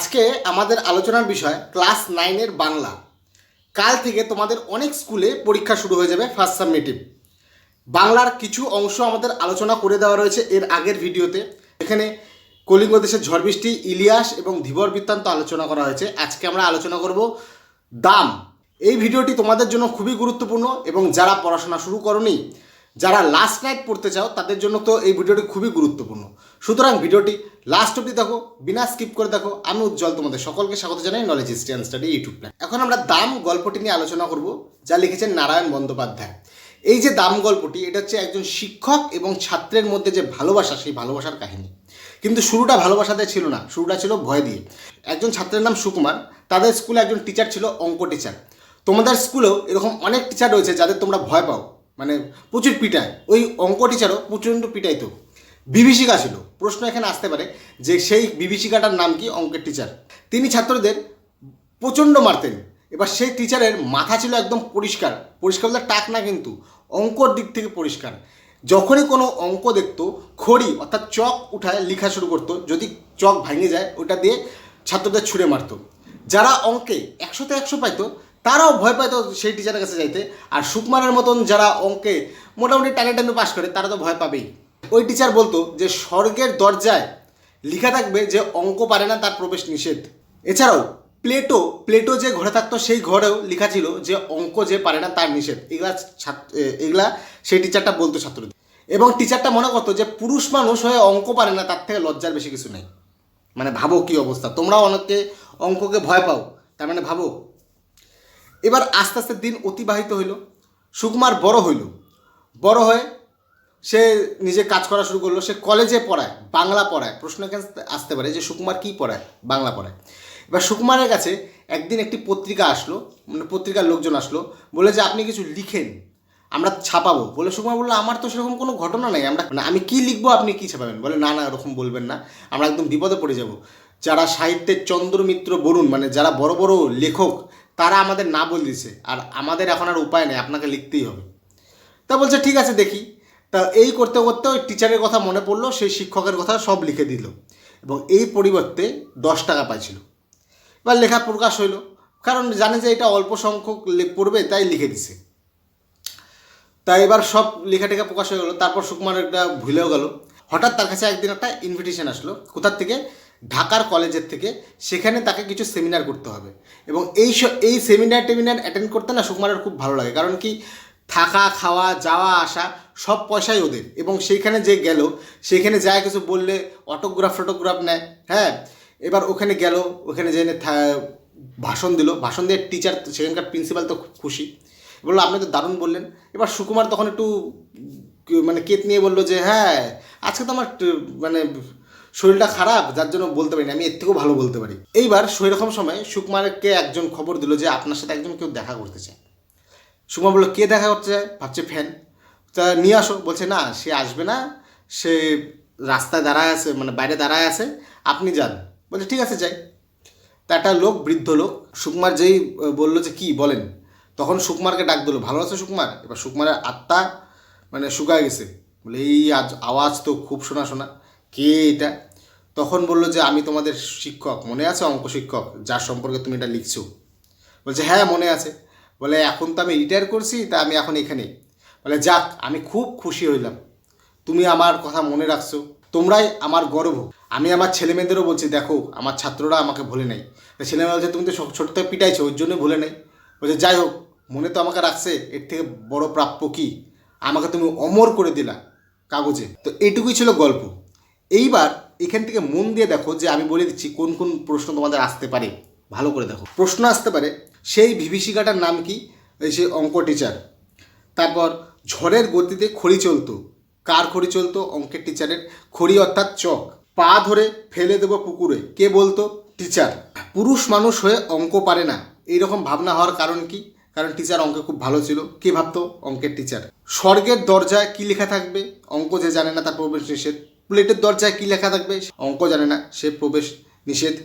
আজকে আমাদের আলোচনার বিষয় ক্লাস নাইনের বাংলা। কাল থেকে তোমাদের অনেক স্কুলে পরীক্ষা শুরু হয়ে যাবে ফার্স্ট সাবমিটিভ বাংলার কিছু অংশ আমাদের আলোচনা করে দেওয়া রয়েছে এর আগের ভিডিওতে। এখানে কলিঙ্গ দেশের ঝড় বৃষ্টি, ইলিয়াস এবং ধীবর বৃত্তান্ত আলোচনা করা হয়েছে। আজকে আমরা আলোচনা করব দাম। এই ভিডিওটি তোমাদের জন্য খুবই গুরুত্বপূর্ণ এবং যারা পড়াশোনা শুরু করনি যারা লাস্ট নাইট পড়তে চাও, তাদের জন্য তো এই ভিডিওটি খুবই গুরুত্বপূর্ণ। সুতরাং ভিডিওটি লাস্ট অবধি দেখো, বিনা স্কিপ করে দেখো, আমি উজ্জ্বল তোমাদের সকলকে স্বাগত জানাই knowledge history and study YouTube plan এখন আমরা দাম গল্পটি নিয়ে আলোচনা করব, যা লিখেছেন নারায়ণ বন্দ্যোপাধ্যায়। এই যে দাম গল্পটি, এটা হচ্ছে একজন শিক্ষক এবং ছাত্রের মধ্যে যে ভালোবাসা, সেই ভালোবাসার কাহিনী। কিন্তু শুরুটা ভালোবাসাতে ছিল না, শুরুটা ছিল ভয় দিয়ে। একজন ছাত্রের নাম সুকুমার, তাদের স্কুলে একজন টিচার ছিল অঙ্ক টিচার তোমাদের স্কুলেও এরকম অনেক টিচার রয়েছে যাদের তোমরা ভয় পাও। মানে প্রচুর পিটায়। ওই অঙ্ক টিচারও প্রচণ্ড পিটাইতো বিভীষিকা ছিল। প্রশ্ন এখানে আসতে পারে যে সেই বিভীষিকাটার নাম কি অঙ্কের টিচার তিনি ছাত্রদের প্রচণ্ড মারতেন। এবার সেই টিচারের মাথা ছিল একদম পরিষ্কার। পরিষ্কার বলতে টাক না কিন্তু, অঙ্কর দিক থেকে পরিষ্কার। যখনই কোনো অঙ্ক দেখতো, খড়ি অর্থাৎ চক উঠায় লেখা শুরু করতো। যদি চক ভাঙে যায়, ওটা দিয়ে ছাত্রদের ছুঁড়ে মারতো। যারা অঙ্কে একশোতে একশো পাইতো তারাও ভয় পায় তো সেই টিচারের কাছে যাইতে। আর সুকুমারের মতন যারা অঙ্কে মোটামুটি টানে টানে পাশ করে, তারা তো ভয় পাবেই। ওই টিচার বলতো যে, স্বর্গের দরজায় লেখা থাকবে যে, অঙ্ক পারে না, তার প্রবেশ নিষেধ। এছাড়াও, প্লেটো প্লেটো যে ঘরে থাকতো, সেই ঘরেও লেখা ছিল যে, অঙ্ক যে পারে না, তার নিষেধ। এগুলা ছাত্র এগুলা সেই টিচারটা বলতো ছাত্রদের। এবং টিচারটা মনে করতো যে, পুরুষ মানুষ হয়ে অঙ্ক পারে না, তার থেকে লজ্জার বেশি কিছু নেই। মানে ভাবো কি অবস্থা? তোমরাও অনেকে অঙ্ককে ভয় পাও। তার মানে ভাবো এবার আস্তে আস্তে দিন অতিবাহিত হইল, সুকুমার বড় হইল। বড় হয়ে সে নিজে কাজ করা শুরু করল, সে কলেজে পড়ায়, বাংলা পড়ায়। প্রশ্ন আসতে পারে যে সুকুমার কী পড়ায়? বাংলা পড়ায়। এবার সুকুমারের কাছে একদিন একটি পত্রিকা আসলো মানে পত্রিকার লোকজন আসলো, বলে যে আপনি কিছু লিখেন, আমরা ছাপাবো। বলে সুকুমার বলল, আমার তো সেরকম কোনো ঘটনা নেই, আমরা না আমি কি লিখব, আপনি কি ছাপাবেন? বলে, না না, এরকম বলবেন না, আমরা একদম বিপদে পড়ে যাব। যারা সাহিত্যের চন্দ্রমিত্র বরুণ মানে যারা বড় বড় লেখক তারা আমাদের না বলে দিছে আর আমাদের এখন আর উপায় নেই, আপনাকে লিখতেই হবে। তা বলছে, ঠিক আছে, দেখি। তা এই করতে করতে ওই টিচারের কথা মনে পড়ল, সেই শিক্ষকের কথা সব লিখে দিল, এবং এই পরিবর্তে দশ টাকা পাইছিল। এবার লেখা প্রকাশ হইল, কারণ জানে যে এটা অল্প সংখ্যক পড়বে, তাই লিখে দিছে। তাই এবার সব লেখা টেখা প্রকাশ হয়ে গেলো, তারপর সুকুমার একটা ভুলেও গেল। হঠাৎ তার কাছে একদিন একটা ইনভিটেশন আসলো, কোথার থেকে? ঢাকার কলেজের থেকে, সেখানে তাকে কিছু সেমিনার করতে হবে। এবং এই এই সেমিনার টেমিনার অ্যাটেন্ড করতে না সুকুমারের খুব ভালো লাগে। কারণ কি, থাকা, খাওয়া, যাওয়া, আসা, সব পয়সাই ওদের। এবং সেইখানে যে গেল, সেইখানে যায় কিছু বললে অটোগ্রাফ ফটোগ্রাফ নেয় হ্যাঁ? এবার ওখানে গেল, ওখানে থা- ভাষণ দিল। ভাষণ দিয়ে টিচার সেখানকার প্রিন্সিপাল তো খুব খুশি। বলল, আপনি তো দারুণ বললেন। এবার সুকুমার তখন একটু মানে কেত নিয়ে বলল যে হ্যাঁ আজকে তো আমার মানে শরীরটা খারাপ, যার জন্য বলতে পারি না আমি এর থেকেও ভালো বলতে পারি। এইবার সেই রকম সময় সুকুমারকে একজন খবর দিল যে আপনার সাথে একজন কেউ দেখা করতে চায়। সুকুমার বলল, কে দেখা করতে চায়? ভাবছে ফ্যান। তা নিয়ে আসো, বলছে, না, সে আসবে না, সে রাস্তায় দাঁড়ায় আছে মানে বাইরে দাঁড়ায় আছে, আপনি যান। বলছে, ঠিক আছে, যাই। তা একটা লোক, বৃদ্ধ লোক, সুকুমার যেই বলল যে, কি, বলেন। তখন সুকুমারকে ডাক দিল, ভালো আছে সুকুমার? এবার সুকুমারের আত্মা মানে শুকায় গেছে। বলে, এই আজ আওয়াজ তো খুব শোনা শোনা। কে এটা? তখন বলল যে, আমি তোমাদের শিক্ষক, মনে আছে অঙ্ক শিক্ষক? যার সম্পর্কে তুমি এটা লিখছো? বলছে হ্যাঁ মনে আছে। বলে, এখন তো আমি রিটায়ার করছি, তা আমি এখন এখানে। বলে, যাক, আমি খুব খুশি হইলাম। তুমি আমার কথা মনে রাখছো। তোমরাই আমার গর্ব। আমি আমার ছেলেমেয়েদেরও বলছি, দেখো, আমার ছাত্ররা আমাকে ভুলে নাই। তা ছেলেমেয়ে বলছে, তুমি তো ছোট থেকে পিটাইছো ওই জন্য ভুলে নাই। বলছে, যাই হোক, মনে তো আমাকে রাখছে, এর থেকে বড় প্রাপ্য কি? আমাকে তুমি অমর করে দিলা কাগজে। তো এটুকুই ছিল গল্প। এইবার এখান থেকে মন দিয়ে দেখো যে আমি বলে দিচ্ছি কোন কোন প্রশ্ন তোমাদের আসতে পারে। ভালো করে দেখো। প্রশ্ন আসতে পারে, সেই বিভীষিকাটার নাম কি? সে অঙ্ক টিচার তারপর, ঝড়ের গতিতে খড়ি চলতো। কার খড়ি চলতো? অঙ্কের টিচারের খড়ি অর্থাৎ চক। পা ধরে ফেলে দেবো পুকুরে। কে বলতো? টিচার পুরুষ মানুষ হয়ে অঙ্ক পারে না। এইরকম ভাবনা হওয়ার কারণ কি? কারণ টিচার অঙ্কে খুব ভালো ছিল। কে ভাবতো? অঙ্কের টিচার স্বর্গের দরজায় কি লেখা থাকবে? অঙ্ক যে জানে না তার প্রবেশ নিষেধ। প্লেটের দরজায় কি লেখা থাকবে অঙ্ক জানে না, সে প্রবেশ নিষেধ।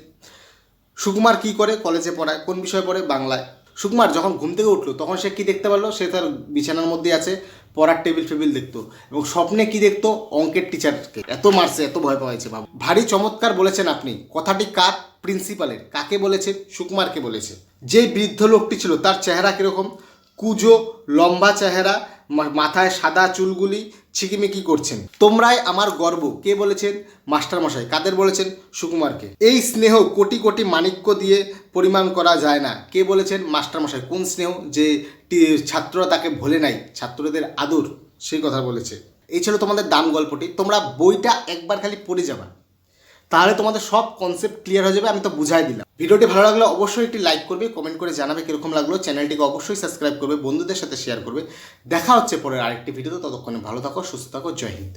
সুকুমার কি করে? কলেজে পড়ায়। কোন বিষয়ে পড়ে? বাংলায়। সুকুমার যখন ঘুম থেকে উঠল, তখন সে কি দেখতে পারল? সে তার বিছানার মধ্যে আছে, পড়ার টেবিল ফেবিল দেখতো এবং স্বপ্নে কি দেখতো? অঙ্কের টিচারকে। এত মারছে, এত ভয় পাওয়াইছে বাবু। ভারী চমৎকার বলেছেন আপনি। কথাটি কার? প্রিন্সিপালের। কাকে বলেছে? সুকুমারকে বলেছে। যে বৃদ্ধ লোকটি ছিল, তার চেহারা কীরকম? কুজো, লম্বা চেহারা মাথায় সাদা চুলগুলি, ছিকিমিকি করছেন। তোমরাই আমার গর্ব। কে বলেছেন? মাস্টারমশাই। কাদের বলেছেন? সুকুমারকে। এই স্নেহ কোটি কোটি মাণিক্য দিয়ে পরিমাণ করা যায় না। কে বলেছেন? মাস্টারমশাই। কোন স্নেহ? যে ছাত্ররা তাকে ভোলে নাই। ছাত্রদের আদর। সেই কথা বলেছে। এই ছিল তোমাদের দাম গল্পটি। তোমরা বইটা একবার খালি পড়ে যাবা। তাহলে তোমাদের সব কনসেপ্ট ক্লিয়ার হয়ে যাবে, আমি তো বুঝাই দিলাম। ভিডিওটি ভালো লাগলে অবশ্যই একটি লাইক করবে কমেন্ট করে জানাবে কীরকম লাগল চ্যানেলটিকে অবশ্যই সাবস্ক্রাইব করবে, বন্ধুদের সাথে শেয়ার করবে। দেখা হচ্ছে পরের আরেকটি ভিডিওতে ততক্ষণে ভালো থাকো, সুস্থ থাকো, জয় হিন্দ।